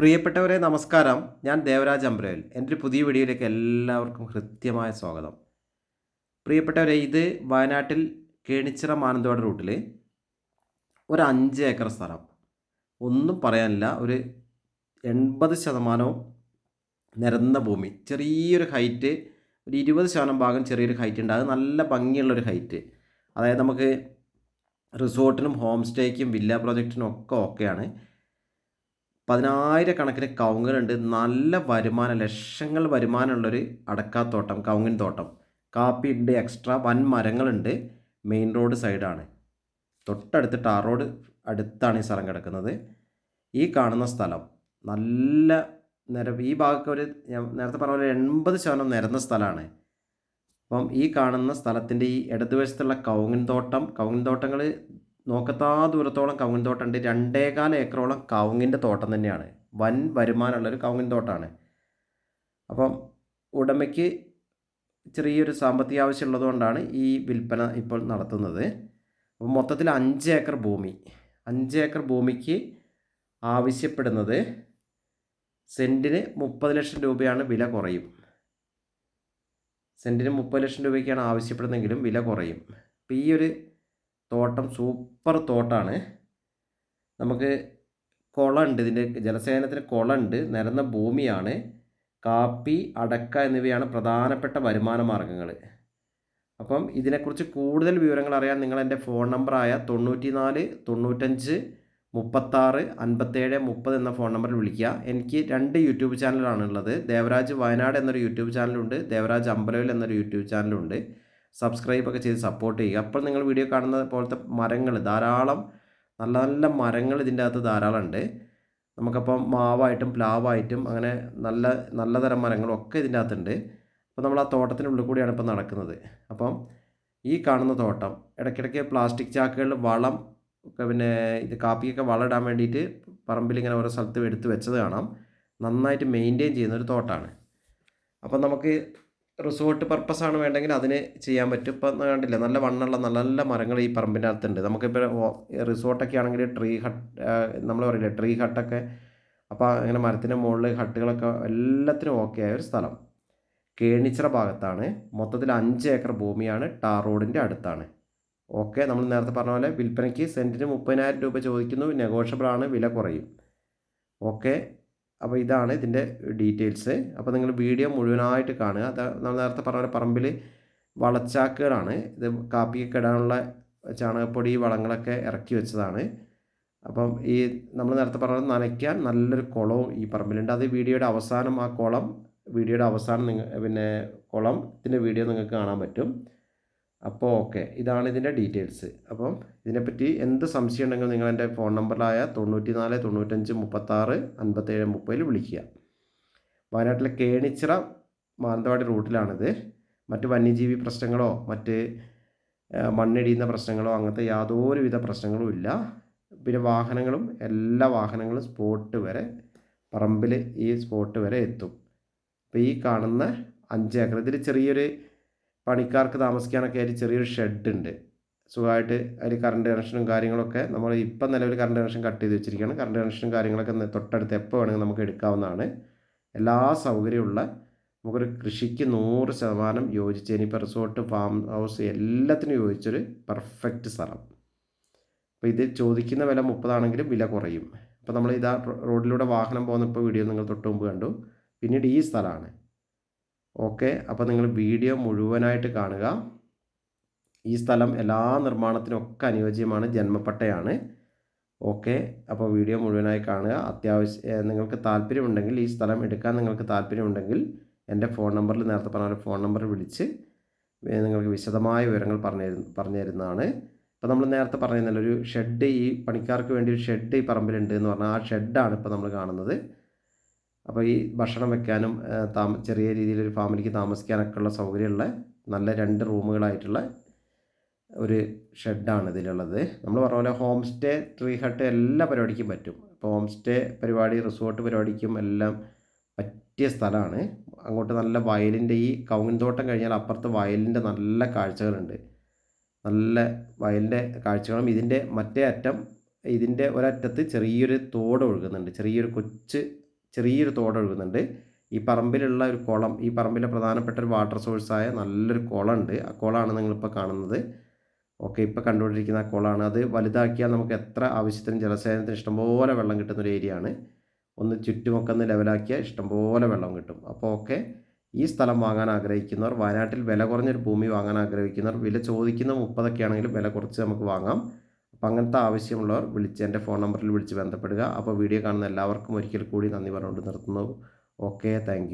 പ്രിയപ്പെട്ടവരെ നമസ്കാരം. ഞാൻ ദേവരാജ് അംബ്രേൽ എന്റെ ഒരു പുതിയ വീഡിയോയിലേക്ക് എല്ലാവർക്കും ഹൃദ്യമായ സ്വാഗതം. പ്രിയപ്പെട്ടവരെ ഇത് വയനാട്ടിൽ കേണിച്ചിറ മാനന്തവാട് റൂട്ടിൽ ഒരു അഞ്ച് ഏക്കർ സ്ഥലം. ഒന്നും പറയാനില്ല ഒരു എൺപത് ശതമാനവും നിരന്ന ഭൂമി. ചെറിയൊരു ഹൈറ്റ് ഒരു ഇരുപത് ശതമാനം ഭാഗം ചെറിയൊരു ഹൈറ്റ് ഉണ്ട്. അത് നല്ല ഭംഗിയുള്ളൊരു ഹൈറ്റ്. അതായത് നമുക്ക് റിസോർട്ടിനും ഹോം സ്റ്റേക്കും വില്ല പ്രോജക്റ്റിനും ഒക്കെ ഓക്കെയാണ്. പതിനായിരക്കണക്കിന് കവുങ്ങുകളുണ്ട്. നല്ല വരുമാനം ലക്ഷങ്ങൾ വരുമാനമുള്ളൊരു അടക്കാത്തോട്ടം കവുങ്ങിൻ തോട്ടം. കാപ്പി ഉണ്ട് എക്സ്ട്രാ വൻ മരങ്ങളുണ്ട് മെയിൻ റോഡ് സൈഡാണ് തൊട്ടടുത്ത് ടാർ റോഡ് അടുത്താണ് ഈ സ്ഥലം കിടക്കുന്നത്. ഈ കാണുന്ന സ്ഥലം നല്ല നിര ഈ ഭാഗമൊക്കെ ഒരു നേരത്തെ പറഞ്ഞ പോലെ എൺപത് ശതമാനം നിരന്ന സ്ഥലമാണ്. അപ്പം ഈ കാണുന്ന സ്ഥലത്തിന്റെ ഈ ഇടതുവശത്തുള്ള കൗങ്ങിൻ തോട്ടം കൗങ്ങിൻ തോട്ടങ്ങൾ നോക്കത്താ ദൂരത്തോളം കവുങ്ങിൻ തോട്ടമുണ്ട് രണ്ടേകാൽ ഏക്കറോളം കവുങ്ങിന്റെ തോട്ടം തന്നെയാണ്. വൻ വരുമാനമുള്ളൊരു കവുങ്ങിൻ തോട്ടമാണ് അപ്പം ഉടമയ്ക്ക് ചെറിയൊരു സാമ്പത്തിക ആവശ്യം ഉള്ളതുകൊണ്ടാണ് ഈ വിൽപ്പന ഇപ്പോൾ നടത്തുന്നത്. അപ്പം മൊത്തത്തിൽ അഞ്ച് ഏക്കർ ഭൂമി. അഞ്ച് ഏക്കർ ഭൂമിക്ക് ആവശ്യപ്പെടുന്നത് സെന്റിന് മുപ്പത് ലക്ഷം രൂപയാണ് വില കുറയും. സെന്റിന് മുപ്പത് ലക്ഷം രൂപയ്ക്കാണ് ആവശ്യപ്പെടുന്നതെങ്കിലും വില കുറയും. അപ്പോൾ ഈ ഒരു തോട്ടം സൂപ്പർ തോട്ടാണ്. നമുക്ക് കുളമുണ്ട് ഇതിന്റെ ജലസേചനത്തിന് കുളമുണ്ട് നിരന്ന ഭൂമിയാണ്. കാപ്പി അടക്ക എന്നിവയാണ് പ്രധാനപ്പെട്ട വരുമാന മാർഗങ്ങൾ അപ്പം ഇതിനെക്കുറിച്ച് കൂടുതൽ വിവരങ്ങൾ അറിയാൻ നിങ്ങൾ എന്റെ ഫോൺ നമ്പറായ തൊണ്ണൂറ്റി നാല് തൊണ്ണൂറ്റഞ്ച് മുപ്പത്താറ് അൻപത്തേഴ് മുപ്പത് എന്ന ഫോൺ നമ്പറിൽ വിളിക്കുക. എനിക്ക് രണ്ട് യൂട്യൂബ് ചാനലാണുള്ളത് ദേവരാജ് വയനാട് എന്നൊരു യൂട്യൂബ് ചാനലുണ്ട്. ദേവരാജ് അമ്പലവിൽ എന്നൊരു യൂട്യൂബ് ചാനലുണ്ട്. സബ്സ്ക്രൈബ് ഒക്കെ ചെയ്ത് സപ്പോർട്ട് ചെയ്യുക. അപ്പോൾ നിങ്ങൾ വീഡിയോ കാണുന്ന പോലത്തെ മരങ്ങൾ ധാരാളം നല്ല നല്ല മരങ്ങൾ ഇതിന്റെ അകത്ത് ധാരാളം ഉണ്ട്. നമുക്കപ്പം മാവായിട്ടും പ്ലാവായിട്ടും അങ്ങനെ നല്ല നല്ല തരം മരങ്ങളും ഒക്കെ ഇതിന്റെ അകത്തുണ്ട്. അപ്പോൾ നമ്മൾ ആ തോട്ടത്തിന്റെ ഉള്ളിൽ കൂടിയാണ് ഇപ്പോൾ നടക്കുന്നത്. അപ്പം ഈ കാണുന്ന തോട്ടം ഇടയ്ക്കിടയ്ക്ക് പ്ലാസ്റ്റിക് ചാക്കുകളിൽ വളം ഒക്കെ പിന്നെ ഇത് കാപ്പിയൊക്കെ വളം ഇടാൻ വേണ്ടിയിട്ട് പറമ്പിൽ ഇങ്ങനെ ഓരോ സ്ഥലത്ത് എടുത്ത് വെച്ചത് കാണാം. നന്നായിട്ട് മെയിന്റെയിൻ ചെയ്യുന്ന ഒരു തോട്ടമാണ് അപ്പം നമുക്ക് റിസോർട്ട് പർപ്പസ് ആണ് വേണ്ടെങ്കിൽ അതിന് ചെയ്യാൻ പറ്റും. ഇപ്പം കണ്ടില്ല നല്ല വണ്ണുള്ള നല്ല നല്ല മരങ്ങൾ ഈ പറമ്പിന്റെ അകത്തുണ്ട്. നമുക്കിപ്പോൾ റിസോർട്ടൊക്കെ ആണെങ്കിൽ ട്രീ ഹട്ട് നമ്മൾ പറയില്ലേ ട്രീ ഹട്ടൊക്കെ അപ്പോൾ അങ്ങനെ മരത്തിന്റെ മുകളിൽ ഹട്ടുകളൊക്കെ എല്ലാത്തിനും ഓക്കെ ആയ ഒരു സ്ഥലം. കേണിച്ചിറ ഭാഗത്താണ്. മൊത്തത്തിൽ അഞ്ച് ഏക്കർ ഭൂമിയാണ്. ടാർ റോഡിന്റെ അടുത്താണ്. ഓക്കെ നമ്മൾ നേരത്തെ പറഞ്ഞ പോലെ വിൽപ്പനയ്ക്ക് സെന്റിന് മുപ്പതിനായിരം രൂപ ചോദിക്കുന്നു. നെഗോഷ്യബിൾ ആണ് വില കുറയും. ഓക്കെ അപ്പോൾ ഇതാണ് ഇതിന്റെ ഡീറ്റെയിൽസ്. അപ്പോൾ നിങ്ങൾ വീഡിയോ മുഴുവനായിട്ട് കാണുക. അത് നമ്മൾ നേരത്തെ പറഞ്ഞ പറമ്പിൽ വളച്ചാക്കുകളാണ്. ഇത് കാപ്പിയൊക്കെ ഇടാനുള്ള ചാണകപ്പൊടി വളങ്ങളൊക്കെ ഇറക്കി വെച്ചതാണ്. അപ്പം ഈ നമ്മൾ നേരത്തെ പറഞ്ഞ നനയ്ക്കാൻ നല്ലൊരു കുളവും ഈ പറമ്പിലുണ്ട്. അത് വീഡിയോയുടെ അവസാനം ആ കുളം വീഡിയോയുടെ അവസാനം നിങ്ങൾ പിന്നെ കുളത്തിന്റെ വീഡിയോ നിങ്ങൾക്ക് കാണാൻ പറ്റും. അപ്പോൾ ഓക്കെ ഇതാണ് ഇതിന്റെ ഡീറ്റെയിൽസ്. അപ്പം ഇതിനെപ്പറ്റി എന്ത് സംശയം ഉണ്ടെങ്കിലും നിങ്ങൾ എന്റെ ഫോൺ നമ്പറിലായ തൊണ്ണൂറ്റി നാല് തൊണ്ണൂറ്റഞ്ച് മുപ്പത്താറ് അൻപത്തേഴ് മുപ്പതിൽ വിളിക്കുക. വയനാട്ടിലെ കേണിച്ചിറ മാനന്തവാടി റൂട്ടിലാണിത്. മറ്റ് വന്യജീവി പ്രശ്നങ്ങളോ മറ്റ് മണ്ണിടിയുന്ന പ്രശ്നങ്ങളോ അങ്ങനത്തെ യാതൊരുവിധ പ്രശ്നങ്ങളും ഇല്ല. പിന്നെ വാഹനങ്ങളും എല്ലാ വാഹനങ്ങളും സ്പോട്ട് വരെ പറമ്പിൽ ഈ സ്പോട്ട് വരെ എത്തും. അപ്പോൾ ഈ കാണുന്ന അഞ്ച് ഏക്കർ ഇതിൽ ചെറിയൊരു പണിക്കാർക്ക് താമസിക്കാനൊക്കെ ആയിട്ട് ചെറിയൊരു ഷെഡ് ഉണ്ട്. സുഖമായിട്ട് അതിൽ കറണ്ട് കണക്ഷനും കാര്യങ്ങളൊക്കെ നമ്മൾ ഇപ്പം നിലവിൽ കറണ്ട് കണക്ഷൻ കട്ട് ചെയ്ത് വെച്ചിരിക്കുകയാണ്. കറണ്ട് കണക്ഷനും കാര്യങ്ങളൊക്കെ തൊട്ടടുത്ത് എപ്പോൾ വേണമെങ്കിൽ നമുക്ക് എടുക്കാവുന്നതാണ്. എല്ലാ സൗകര്യമുള്ള നമുക്കൊരു കൃഷിക്ക് നൂറ് ശതമാനം യോജിച്ച് ഇനിയിപ്പോൾ റിസോർട്ട് ഫാം ഹൗസ് എല്ലാത്തിനും യോജിച്ചൊരു പെർഫെക്റ്റ് സ്ഥലം. അപ്പോൾ ഇത് ചോദിക്കുന്ന വില മുപ്പതാണെങ്കിലും വില കുറയും. അപ്പോൾ നമ്മൾ ഇതാ റോഡിലൂടെ വാഹനം പോകുന്നപ്പോൾ വീഡിയോ നിങ്ങൾ തൊട്ട് മുമ്പ് കണ്ടു. പിന്നീട് ഈ സ്ഥലമാണ്. ഓക്കെ അപ്പോൾ നിങ്ങൾ വീഡിയോ മുഴുവനായിട്ട് കാണുക. ഈ സ്ഥലം എല്ലാ നിർമ്മാണത്തിനും ഒക്കെ അനുയോജ്യമാണ് ജന്മപ്പട്ടയാണ്. ഓക്കെ അപ്പോൾ വീഡിയോ മുഴുവനായി കാണുക. അത്യാവശ്യം നിങ്ങൾക്ക് താല്പര്യമുണ്ടെങ്കിൽ ഈ സ്ഥലം എടുക്കാൻ നിങ്ങൾക്ക് താല്പര്യമുണ്ടെങ്കിൽ എന്റെ ഫോൺ നമ്പറിൽ നേരത്തെ പറഞ്ഞ ഫോൺ നമ്പർ വിളിച്ച് നിങ്ങൾക്ക് വിശദമായ വിവരങ്ങൾ പറഞ്ഞു പറഞ്ഞു തരുന്നതാണ്. ഇപ്പോൾ നമ്മൾ നേരത്തെ പറഞ്ഞിരുന്നല്ലോ ഒരു ഷെഡ് ഈ പണിക്കാർക്ക് വേണ്ടി ഒരു ഷെഡ് ഈ പറമ്പിലുണ്ട് എന്ന് പറഞ്ഞാൽ ആ ഷെഡാണ് ഇപ്പോൾ നമ്മൾ കാണുന്നത്. അപ്പോൾ ഈ ഭക്ഷണം വെക്കാനും താമ ചെറിയ രീതിയിലൊരു ഫാമിലിക്ക് താമസിക്കാനൊക്കെ ഉള്ള സൗകര്യമുള്ള നല്ല രണ്ട് റൂമുകളായിട്ടുള്ള ഒരു ഷെഡാണ് ഇതിലുള്ളത്. നമ്മൾ പറഞ്ഞ പോലെ ഹോം സ്റ്റേ ട്രീ ഹട്ട് എല്ലാ പരിപാടിക്കും പറ്റും. ഇപ്പോൾ ഹോം സ്റ്റേ പരിപാടി റിസോർട്ട് പരിപാടിക്കും എല്ലാം പറ്റിയ സ്ഥലമാണ്. അങ്ങോട്ട് നല്ല വയലിന്റെ ഈ കൗങ്ങിൻതോട്ടം കഴിഞ്ഞാൽ അപ്പുറത്ത് വയലിന്റെ നല്ല കാഴ്ചകളുണ്ട്. നല്ല വയലിന്റെ കാഴ്ചകളും ഇതിന്റെ മറ്റേ അറ്റം ഇതിന്റെ ഒരറ്റത്ത് ചെറിയൊരു തോട് ഒഴുകുന്നുണ്ട്. ചെറിയൊരു കൊച്ച് ചെറിയൊരു തോട് ഒഴുകുന്നുണ്ട്. ഈ പറമ്പിലുള്ള ഒരു കുളം ഈ പറമ്പിലെ പ്രധാനപ്പെട്ട ഒരു വാട്ടർ സോഴ്സായ നല്ലൊരു കുളമുണ്ട്. ആ കുളമാണ് നിങ്ങളിപ്പോൾ കാണുന്നത്. ഓക്കെ ഇപ്പോൾ കണ്ടുകൊണ്ടിരിക്കുന്ന ആ കുളമാണ്. അത് വലുതാക്കിയാൽ നമുക്ക് എത്ര ആവശ്യത്തിന് ജലസേചനത്തിന് ഇഷ്ടംപോലെ വെള്ളം കിട്ടുന്ന ഒരു ഏരിയ ആണ്. ഒന്ന് ചുറ്റുമൊക്കെ ഒന്ന് ലെവലാക്കിയാൽ ഇഷ്ടംപോലെ വെള്ളം കിട്ടും. അപ്പോൾ ഓക്കെ ഈ സ്ഥലം വാങ്ങാൻ ആഗ്രഹിക്കുന്നവർ വയനാട്ടിൽ വില കുറഞ്ഞൊരു ഭൂമി വാങ്ങാൻ ആഗ്രഹിക്കുന്നവർ വില ചോദിക്കുന്ന മുപ്പതൊക്കെ ആണെങ്കിലും വില കുറച്ച് നമുക്ക് വാങ്ങാം. അപ്പോൾ അങ്ങനത്തെ ആവശ്യമുള്ളവർ വിളിച്ച് എന്റെ ഫോൺ നമ്പറിൽ വിളിച്ച് ബന്ധപ്പെടുക. അപ്പോൾ വീഡിയോ കാണുന്ന എല്ലാവർക്കും ഒരിക്കൽ കൂടി നന്ദി പറഞ്ഞുകൊണ്ട് നിർത്തുന്നു. Okay thank